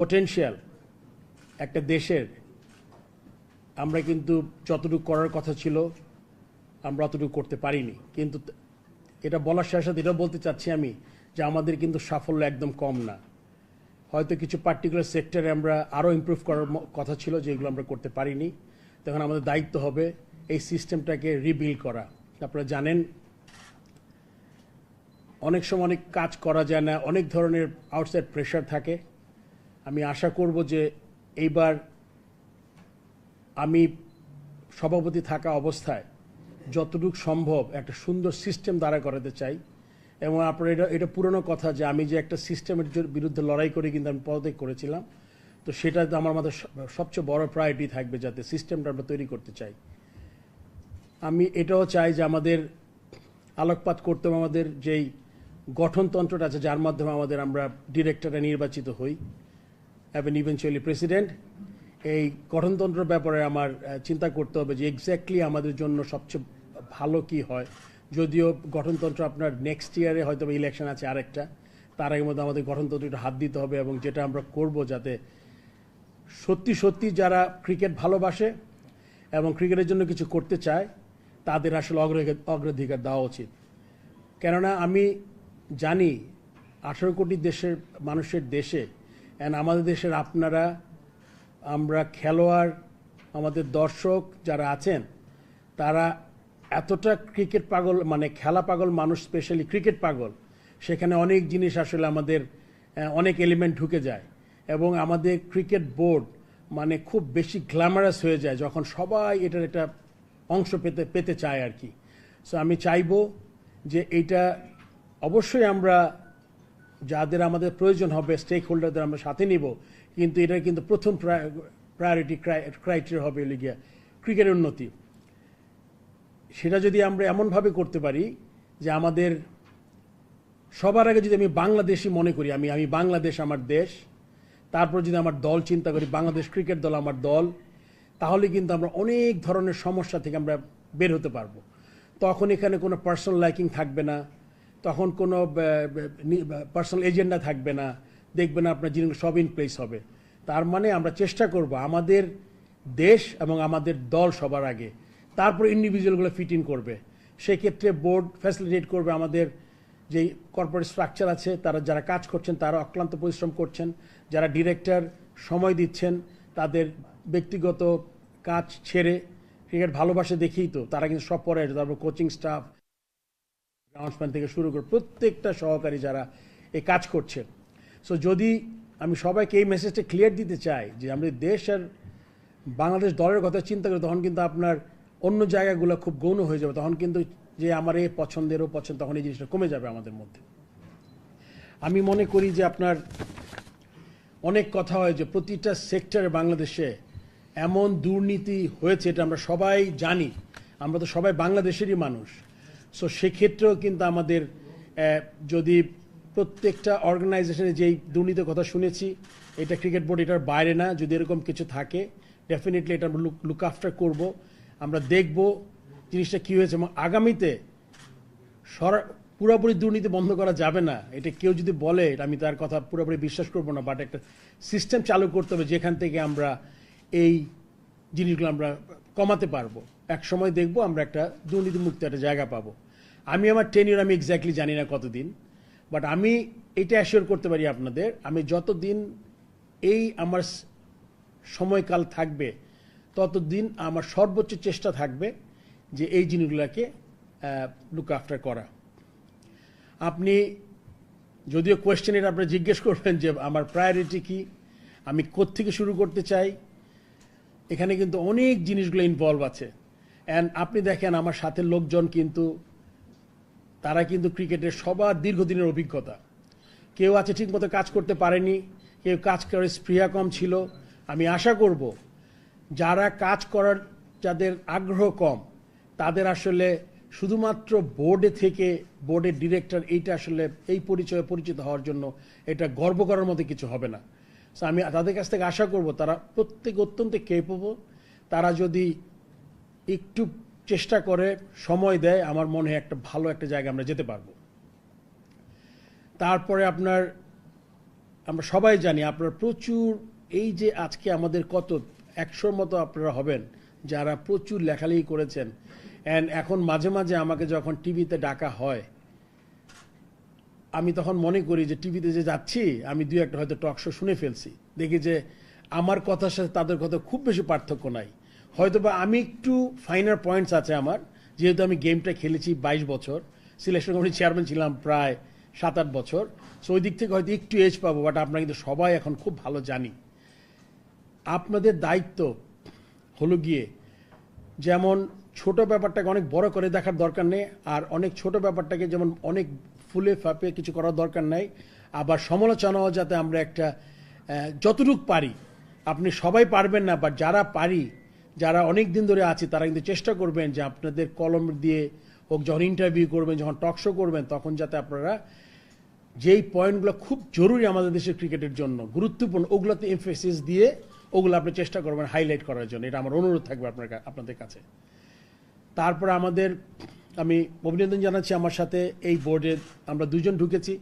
Potential একটা দেশের, আমরা কিন্তু যতটুকু করার কথা ছিল, আমরা অতটুকু করতে পারিনি। কিন্তু এটা বলার সাথে সাথে এটা বলতে চাচ্ছি আমি যে আমাদের কিন্তু সাফল্য একদম কম না। হয়তো কিছু পার্টিকুলার সেক্টরে আমরা আরও ইমপ্রুভ করার কথা ছিল যেগুলো আমরা করতে পারিনি। তখন আমাদের দায়িত্ব হবে এই সিস্টেমটাকে রিবিল্ড করা। আপনারা জানেন, অনেক সময় অনেক কাজ করা যায় না, অনেক ধরনের আউটসাইড প্রেশার থাকে। আমি আশা করব যে এইবার আমি সভাপতি থাকা অবস্থায় যতটুকু সম্ভব একটা সুন্দর সিস্টেম দাঁড়া করাতে চাই। এবং আপনার এটা এটা পুরনো কথা যে আমি যে একটা সিস্টেমের বিরুদ্ধে লড়াই করে কিন্তু আমি পদত্যাগ করেছিলাম। তো সেটা আমার মাথায় সবচেয়ে বড় প্রায়োরিটি থাকবে যাতে সিস্টেমটা আমরা তৈরি করতে চাই। আমি এটাও চাই যে আমাদের আলোকপাত করতে আমাদের যেই গঠনতন্ত্রটা আছে যার মাধ্যমে আমাদের আমরা ডিরেক্টরে নির্বাচিত হই। এবং ইভেনচুয়ালি প্রেসিডেন্ট এই গঠনতন্ত্র ব্যাপারে আমার চিন্তা করতে হবে যে এক্স্যাক্টলি আমাদের জন্য সবচেয়ে ভালো কি হয়। যদিও গঠনতন্ত্র আপনার নেক্সট ইয়ারে হয়তো ইলেকশন আছে আরেকটা, তার আগের মধ্যে আমাদের গঠনতন্ত্র একটু হাত দিতে হবে এবং যেটা আমরা করব যাতে সত্যি সত্যি যারা ক্রিকেট ভালোবাসে এবং ক্রিকেটের জন্য কিছু করতে চায়, তাদের আসলে অগ্রাধিকার দেওয়া উচিত। কেননা আমি জানি আঠারো কোটি দেশের, মানুষের দেশে অ্যান্ড আমাদের দেশের আপনারা, আমরা খেলোয়াড়, আমাদের দর্শক যারা আছেন, তারা এতটা ক্রিকেট পাগল মানে খেলা পাগল মানুষ স্পেশালি ক্রিকেট পাগল, সেখানে অনেক জিনিস আসলে আমাদের অনেক এলিমেন্ট ঢুকে যায়। এবং আমাদের ক্রিকেট বোর্ড মানে খুব বেশি গ্ল্যামারাস হয়ে যায় যখন সবাই এটার একটা অংশ পেতে পেতে চায় আর কি। সো আমি চাইব যে এইটা অবশ্যই আমরা যাদের আমাদের প্রয়োজন হবে স্টেক হোল্ডারদের আমরা সাথে নিব। কিন্তু এটা কিন্তু প্রথম প্রায়োরিটি ক্রাইটেরিয়া হবে লিগিয়া ক্রিকেটের উন্নতি। সেটা যদি আমরা এমনভাবে করতে পারি যে আমাদের সবার আগে যদি আমি বাংলাদেশি মনে করি, আমি আমি বাংলাদেশ আমার দেশ, তারপর যদি আমার দল চিন্তা করি, বাংলাদেশ ক্রিকেট দল আমার দল, তাহলে কিন্তু আমরা অনেক ধরনের সমস্যা থেকে আমরা বের হতে পারব। তখন এখানে কোনো পার্সোনাল লাইকিং থাকবে না তখন কোনো পার্সোনাল এজেন্ডা থাকবে না দেখবে না। আপনার জিনিস সব ইন প্লেস হবে। তার মানে আমরা চেষ্টা করব আমাদের দেশ এবং আমাদের দল সবার আগে। তারপর ইন্ডিভিজুয়ালগুলো ফিট ইন করবে। সেক্ষেত্রে বোর্ড ফ্যাসিলিটেট করবে আমাদের যেই কর্পোরেট স্ট্রাকচার আছে, তারা যারা কাজ করছেন, তারা অক্লান্ত পরিশ্রম করছেন, যারা ডিরেক্টর সময় দিচ্ছেন, তাদের ব্যক্তিগত কাজ ছেড়ে, ক্রিকেট ভালোবাসে দেখেই তো, তারা কিন্তু সব পরে তারপর কোচিং স্টাফ গ্রাউন্ডসম্যান থেকে শুরু করে প্রত্যেকটা সহকারী যারা এই কাজ করছে। সো যদি আমি সবাইকে এই মেসেজটা ক্লিয়ার দিতে চাই যে আমাদের দেশ আর বাংলাদেশ দলের কথা চিন্তা করি, তখন কিন্তু আপনার অন্য জায়গাগুলো খুব গৌণ হয়ে যাবে। তখন কিন্তু যে আমার এই পছন্দেরও পছন্দ, তখন এই জিনিসটা কমে যাবে আমাদের মধ্যে। আমি মনে করি যে আপনার অনেক কথা হয় যে প্রতিটা সেক্টরে বাংলাদেশে এমন দুর্নীতি হয়েছে, এটা আমরা সবাই জানি। আমরা তো সবাই বাংলাদেশেরই মানুষ। সো সেক্ষেত্রেও কিন্তু আমাদের যদি প্রত্যেকটা অর্গানাইজেশনে যেই দুর্নীতির কথা শুনেছি, এটা ক্রিকেট বোর্ড এটার বাইরে না, যদি এরকম কিছু থাকে ডেফিনেটলি এটা আমরা লুক আফটার করব। আমরা দেখব জিনিসটা কী হয়েছে। এবং আগামীতে সরা, পুরোপুরি দুর্নীতি বন্ধ করা যাবে না। এটা কেউ যদি বলে আমি তার কথা পুরোপুরি বিশ্বাস করব না বাট একটা সিস্টেম চালু করতে হবে যেখান থেকে আমরা এই জিনিসগুলো আমরা কমাতে পারব। এক সময় দেখব আমরা একটা দুর্নীতিমুক্ত একটা জায়গা পাবো। আমি আমার টেনিয়র আমি এক্স্যাক্টলি জানি না কতদিন বাট আমি এটা অ্যাসিওর করতে পারি আপনাদের, আমি যতদিন এই আমার সময়কাল থাকবে, ততদিন আমার সর্বোচ্চ চেষ্টা থাকবে যে এই জিনিসগুলোকে লুক আফটার করা। আপনি যদিও কোয়েশ্চেন এটা আপনি জিজ্ঞেস করবেন যে আমার প্রায়োরিটি কি, আমি কোত্থেকে শুরু করতে চাই, এখানে কিন্তু অনেক জিনিসগুলো ইনভলভ আছে। অ্যান্ড আপনি দেখেন আমার সাথে লোকজন কিন্তু, তারা কিন্তু ক্রিকেটের সবার দীর্ঘদিনের অভিজ্ঞতা। কেউ আছে ঠিকমতো কাজ করতে পারেনি, কেউ কাজ করার স্পৃহা কম ছিল। আমি আশা করব, যারা কাজ করার, যাদের আগ্রহ কম, তাদের আসলে শুধুমাত্র বোর্ডে থেকে বোর্ডের ডিরেক্টর এইটা আসলে, এই পরিচয়ে পরিচিত হওয়ার জন্য এটা গর্ব করার মতো কিছু হবে না। আমি তাদের কাছ থেকে আশা করব, তারা প্রত্যেক অত্যন্ত কেপেবল তারা যদি একটু চেষ্টা করে সময় দেয়, আমার মনে হয় একটা ভালো একটা জায়গায় আমরা যেতে পারব। তারপরে আপনার, আমরা সবাই জানি আপনার প্রচুর, এই যে আজকে আমাদের কত, একশোর মতো আপনারা হবেন যারা প্রচুর লেখালেখি করেছেন। অ্যান্ড এখন মাঝে মাঝে আমাকে যখন টিভিতে ডাকা হয়, আমি তখন মনে করি যে টিভিতে যে যাচ্ছি, আমি দুই একটা হয়তো টক শো শুনে ফেলছি। দেখি যে আমার কথার সাথে তাদের কথা খুব বেশি পার্থক্য নাই। হয়তো বা আমি একটু ফাইনার পয়েন্টস আছে আমার। যেহেতু আমি গেমটা খেলেছি বাইশ বছর সিলেকশন কমিটির চেয়ারম্যান ছিলাম প্রায় সাত আট বছর সো ওই দিক থেকে হয়তো একটু এজ পাবো বাট আপনারা কিন্তু সবাই এখন খুব ভালো জানি। আপনাদের দায়িত্ব হলো গিয়ে যেমন ছোট ব্যাপারটাকে অনেক বড় করে দেখার দরকার নেই, আর অনেক ছোট ব্যাপারটাকে যেমন অনেক ফুলে ফাঁপে কিছু করার দরকার নাই, আবার সমালোচনাও যাতে আমরা একটা যতটুক পারি। আপনি সবাই পারবেন না বাট যারা পারি যারা অনেক দিন ধরে আছে, তারা কিন্তু চেষ্টা করবেন যে আপনাদের কলম দিয়ে হোক, যখন ইন্টারভিউ করবেন, যখন টক শো করবেন, তখন যাতে আপনারা যেই পয়েন্টগুলো খুব জরুরি আমাদের দেশের ক্রিকেটের জন্য, গুরুত্বপূর্ণ, ওগুলোতে এমফেসিস দিয়ে ওগুলো আপনি চেষ্টা করবেন হাইলাইট করার জন্য। এটা আমার অনুরোধ থাকবে আপনার আপনাদের কাছে। তারপর আমাদের, আমি অভিনন্দন জানাচ্ছি আমার সাথে এই বোর্ডে আমরা দুজন ঢুকেছি।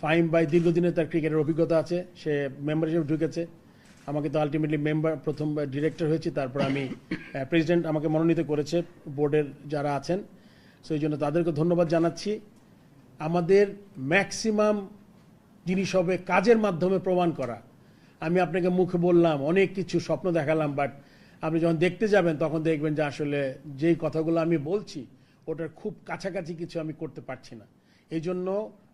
ফাহিম ভাই দীর্ঘদিনের তার ক্রিকেটের অভিজ্ঞতা আছে, সে মেম্বার হিসেবে ঢুকেছে। আমাকে তো আলটিমেটলি মেম্বার প্রথম ডিরেক্টর হয়েছি, তারপর আমি প্রেসিডেন্ট আমাকে মনোনীত করেছে বোর্ডের যারা আছেন। সেই জন্য তাদেরকে ধন্যবাদ জানাচ্ছি। আমাদের ম্যাক্সিমাম জিনিস হবে কাজের মাধ্যমে প্রমাণ করা। আমি আপনাকে মুখে বললাম, অনেক কিছু স্বপ্ন দেখালাম বাট আপনি যখন দেখতে যাবেন, তখন দেখবেন যে আসলে যেই কথাগুলো আমি বলছি, ওটার খুব কাছাকাছি কিছু আমি করতে পারছি না। এই জন্য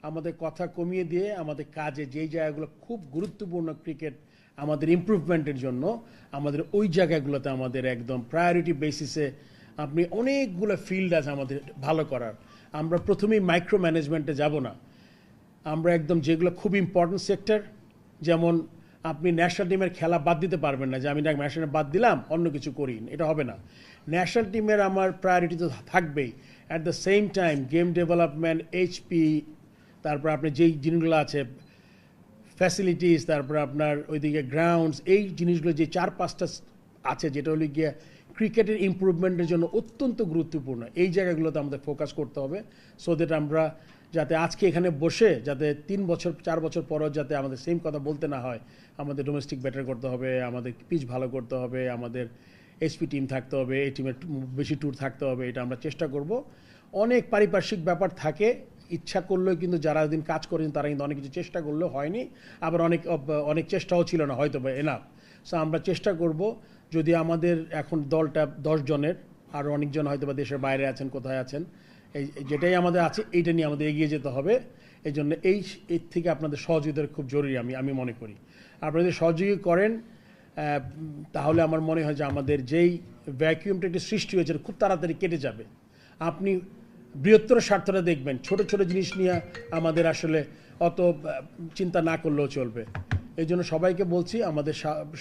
আমাদের কথা কমিয়ে দিয়ে, আমাদের কাজে যেই জায়গাগুলো খুব গুরুত্বপূর্ণ ক্রিকেট আমাদের ইমপ্রুভমেন্টের জন্য আমাদের ওই জায়গাগুলোতে আমাদের একদম প্রায়োরিটি বেসিসে আপনি অনেকগুলো ফিল্ড আছে আমাদের ভালো করার। আমরা প্রথমেই মাইক্রো ম্যানেজমেন্টে যাব না। আমরা একদম যেগুলো খুব ইম্পর্টেন্ট সেক্টর যেমন আপনি ন্যাশনাল টিমের খেলা বাদ দিতে পারবেন না, যে আমি ন্যাশনাল বাদ দিলাম, অন্য কিছু করি, এটা হবে না। ন্যাশনাল টিমের আমার প্রায়োরিটি তো থাকবেই। At the same time game development HP তারপর আপনি যেই জিনিসগুলো আছে ফ্যাসিলিটিস তারপর আপনার ওইদিকে গ্রাউন্ডস এই জিনিসগুলো যে চার পাঁচটা আছে, যেটা হলো গিয়ে ক্রিকেটের ইমপ্রুভমেন্টের জন্য অত্যন্ত গুরুত্বপূর্ণ। এই জায়গাগুলোতে আমাদের ফোকাস করতে হবে সো দ্যাট আমরা যাতে আজকে এখানে বসে, যাতে তিন বছর, চার বছর পরও যাতে আমাদের সেম কথা বলতে না হয়, আমাদের ডোমেস্টিক ব্যাটার করতে হবে, আমাদের পিচ ভালো করতে হবে, আমাদের এসপি টিম থাকতে হবে, এই টিমের বেশি ট্যুর থাকতে হবে, এটা আমরা চেষ্টা করব। অনেক পারিপার্শ্বিক ব্যাপার থাকে ইচ্ছা করলেও কিন্তু যারা ওই দিন কাজ করেন, তারা কিন্তু অনেক কিছু চেষ্টা করলেও হয়নি। আবার অনেক অনেক চেষ্টাও ছিল না, হয়তো বা এনাফ সো আমরা চেষ্টা করব যদি আমাদের এখন দলটা দশ জনের, আর অনেকজন হয়তো বা দেশের বাইরে আছেন, কোথায় আছেন, এই যেটাই আমাদের আছে, এইটা নিয়ে আমাদের এগিয়ে যেতে হবে। এই জন্য এই, এর থেকে আপনাদের সহযোগিতার খুব জরুরি, আমি আমি মনে করি। আপনারা যদি সহযোগী করেন তাহলে আমার মনে হয় যে আমাদের যেই ভ্যাকিউমটা একটি সৃষ্টি হয়েছে খুব তাড়াতাড়ি কেটে যাবে। আপনি বৃহত্তর স্বার্থটা দেখবেন। ছোট ছোট জিনিস নিয়ে আমাদের আসলে অত চিন্তা না করলেও চলবে। এই জন্য সবাইকে বলছি, আমাদের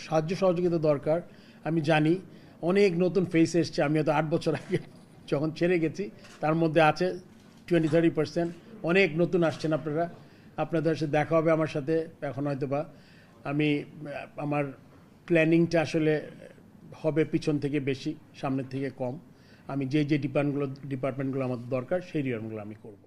সাহায্য সহযোগিতা দরকার। আমি জানি অনেক নতুন ফেস এসছে। আমি হয়তো আট বছর আগে যখন ছেড়ে গেছি, তার মধ্যে আছে টোয়েন্টি থার্টি পার্সেন্ট অনেক নতুন আসছেন আপনারা। আপনাদের সাথে দেখা হবে আমার সাথে। এখন হয়তো বা আমি আমার প্ল্যানিংটা আসলে হবে পিছন থেকে বেশি, সামনের থেকে কম। আমি যে যে ডিপার্টমেন্টগুলো ডিপার্টমেন্টগুলো আমার দরকার সেই ডিপার্টমেন্টগুলো আমি করব।